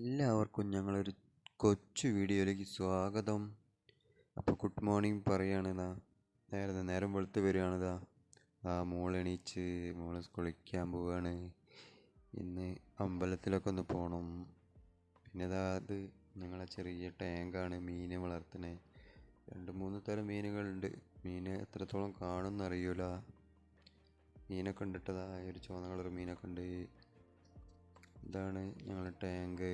എല്ലാവർക്കും ഞങ്ങളൊരു കൊച്ചു വീഡിയോയിലേക്ക് സ്വാഗതം. അപ്പോൾ ഗുഡ് മോർണിംഗ് പറയുകയാണിതാ നേരം നേരം വെളുത്ത് വരികയാണിതാ ആ മോൾ എണീച്ച് മോൾ കുളിക്കാൻ പോവുകയാണ്. ഇന്ന് അമ്പലത്തിലൊക്കെ ഒന്ന് പോകണം പിന്നെ ഇതാ അത് ഞങ്ങളെ ചെറിയ ടാങ്കാണ് മീനെ വളർത്തുന്നത് രണ്ട് മൂന്ന് തരം മീനുകളുണ്ട്. മീൻ എത്രത്തോളം കാണുമെന്ന് അറിയൂല. മീനൊക്കെ ഉണ്ടിട്ടതാ ഒരു ചുവന്ന കളർ മീനൊക്കെ ഉണ്ട്. ഇതാണ് ഞങ്ങളുടെ ടാങ്ക്.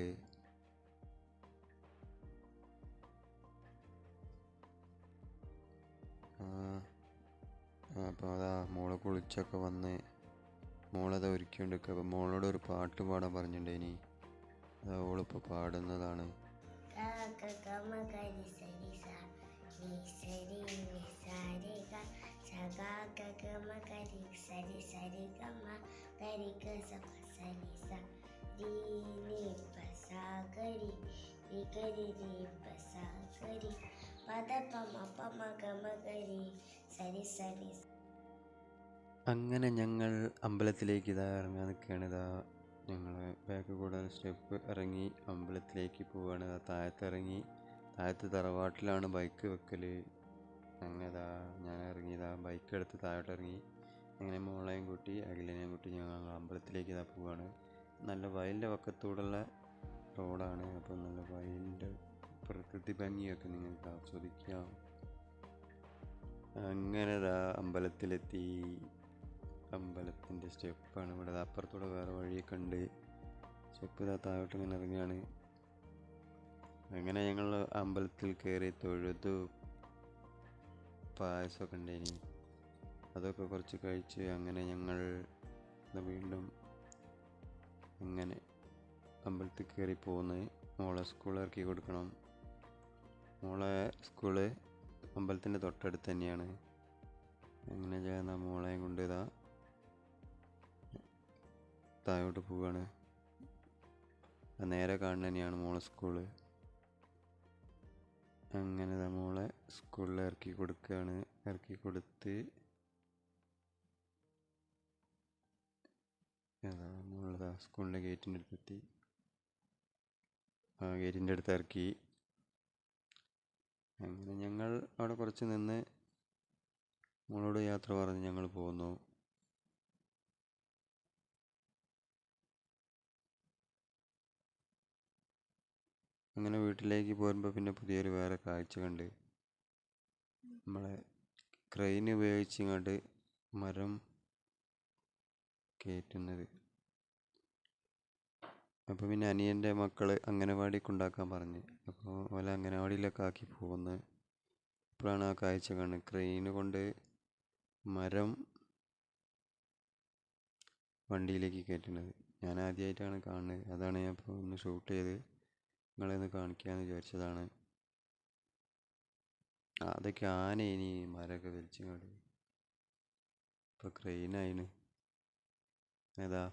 അപ്പോൾ അതാ മോൾ കുളിച്ചൊക്കെ വന്ന് മോളത് ഒരുക്കിക്കൊണ്ടിരിക്കുക അപ്പോൾ മോളോട് ഒരു പാട്ട് പാടാൻ പറഞ്ഞിട്ടുണ്ടേനി അത് അവളിപ്പോൾ പാടുന്നതാണ്. സരി സരി ഗ മ സരി സ. രി സ രി സ രി നി സ രി ഗ സ ഗ ഗ ഗ മ ഗ രി സ രി സ രി ഗ മ ഗ രി ഗ സ പ സ രി സ രി നി പ സ ഗ രി രി ഗ രി രി പ സ ഗ രി പ ദ പ മ പ മ ഗ മ ഗ രി സ രി സ രി സ അങ്ങനെ ഞങ്ങൾ അമ്പലത്തിലേക്ക് ഇതാ ഇറങ്ങാൻ നിൽക്കുകയാണ്. ഇതാ ഞങ്ങൾ ബാക്ക് കൂടെ സ്റ്റെപ്പ് ഇറങ്ങി അമ്പലത്തിലേക്ക് പോവുകയാണ് ഇതാ താഴത്ത് ഇറങ്ങി. താഴത്ത് തറവാട്ടിലാണ് ബൈക്ക് വെക്കൽ അങ്ങനെ ഇതാ ഞാൻ ഇറങ്ങി. ഇതാ ബൈക്ക് എടുത്ത് താഴോട്ട് ഇറങ്ങി. അങ്ങനെ മോളെയും കൂട്ടി അഖിലിനെയും കൂട്ടി ഞങ്ങൾ അമ്പലത്തിലേക്ക് ഇതാ പോവുകയാണ് നല്ല വയലിന്റെ പക്കത്തൂടുള്ള റോഡാണ്. അപ്പോൾ നല്ല വയലിന്റെ പ്രകൃതി ഭംഗിയൊക്കെ നിങ്ങൾക്ക് ആസ്വദിക്കാം. അങ്ങനെ അമ്പലത്തിലെത്തി. അമ്പലത്തിന്റെ സ്റ്റെപ്പാണ് ഇവിടെ. അപ്പുറത്തൂടെ വേറെ വഴിയൊക്കെ ഉണ്ട്. സ്റ്റെപ്പ് ഇതാ താഴോട്ട് ഇങ്ങനെ ഇറങ്ങിയാണ് അങ്ങനെ ഞങ്ങൾ അമ്പലത്തിൽ കയറി തൊഴുതു. പായസമൊക്കെ ഉണ്ടായിനി അതൊക്കെ കുറച്ച് കഴിച്ച് അങ്ങനെ ഞങ്ങൾ വീണ്ടും അങ്ങനെ അമ്പലത്തിൽ കയറി പോകുന്നത് മോളെ സ്കൂളിൽ ഇറക്കി കൊടുക്കണം. മോളെ സ്കൂൾ അമ്പലത്തിന്റെ തൊട്ടടുത്ത് തന്നെയാണ്. അങ്ങനെ ചെയ്യുന്ന മോളെയും കൊണ്ട് ഇതാ താഴോട്ട് പോവുകയാണ് നേരെ കാണുന്ന തന്നെയാണ് മോളെ സ്കൂൾ അങ്ങനെ മോളെ സ്കൂളിൽ ഇറക്കി കൊടുക്കുകയാണ് ഇറക്കി കൊടുത്ത് മോളതാ സ്കൂളിന്റെ ഗേറ്റിന്റെ അടുത്തെത്തി ഗേറ്റിന്റെ അടുത്ത് ഇറക്കി അങ്ങനെ ഞങ്ങൾ അവിടെ കുറച്ച് നിന്ന് മോളോട് യാത്ര പറഞ്ഞ് ഞങ്ങൾ പോന്നു. അങ്ങനെ വീട്ടിലേക്ക് പോരുമ്പോൾ പിന്നെ പുതിയൊരു വേറെ കാഴ്ച കണ്ട്. നമ്മളെ ക്രെയിൻ ഉപയോഗിച്ച് ഇങ്ങോട്ട് മരം കയറ്റുന്നത് അപ്പോൾ പിന്നെ അനിയന്റെ മക്കൾ അംഗനവാടിക്ക് ഉണ്ടാക്കാൻ പറഞ്ഞ്. അപ്പോൾ ഓല അംഗനവാടിയിലൊക്കെ ആക്കി പോകുന്നത് ഇപ്പോഴാണ് ആ കാഴ്ച കാണുന്നത്. ക്രെയിൻ കൊണ്ട് മരം വണ്ടിയിലേക്ക് കയറ്റുന്നത്. ഞാൻ ആദ്യമായിട്ടാണ് കാണുന്നത്. അതാണ് ഞാൻ ഇപ്പോൾ ഒന്ന് ഷൂട്ട് ചെയ്ത് നിങ്ങളെ ഒന്ന് കാണിക്കാമെന്ന് വിചാരിച്ചതാണ്. അതൊക്കെ ആന ഇനി മരമൊക്കെ വലിച്ചു ഇപ്പൊ ഇപ്പോൾ ക്രെയിനായിന് ഏതാ?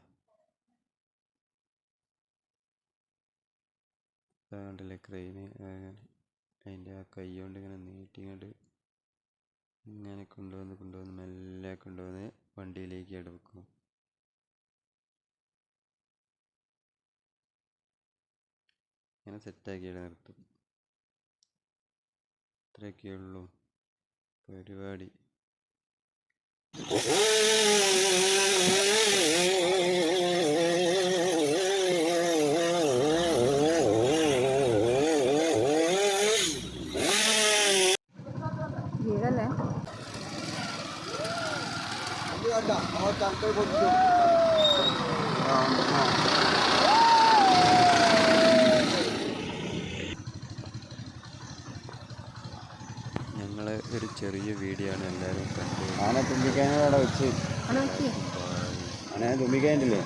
ഇതാ കണ്ടില്ലേ ക്രെയിന് അതിന്റെ ആ കൈ കൊണ്ട് ഇങ്ങനെ നീട്ടിങ്ങോട്ട് ഇങ്ങനെ കൊണ്ടുവന്ന് കൊണ്ടുവന്ന് മെല്ലെ കൊണ്ടുവന്ന് വണ്ടിയിലേക്ക് എടുക്കും. ഇങ്ങനെ സെറ്റാക്കിയിട്ട് നിർത്തും. ഇത്രയൊക്കെയുള്ളൂ പരിപാടി. ഞങ്ങൾ ഒരു ചെറിയ വീഡിയോ ആണ് എല്ലാവരും കണ്ടത്. ആന തുമ്പിക്കാനോടെ വെച്ച്. അവിടെ വെച്ച്. ആന തുമ്പിക്കാനില്ലേ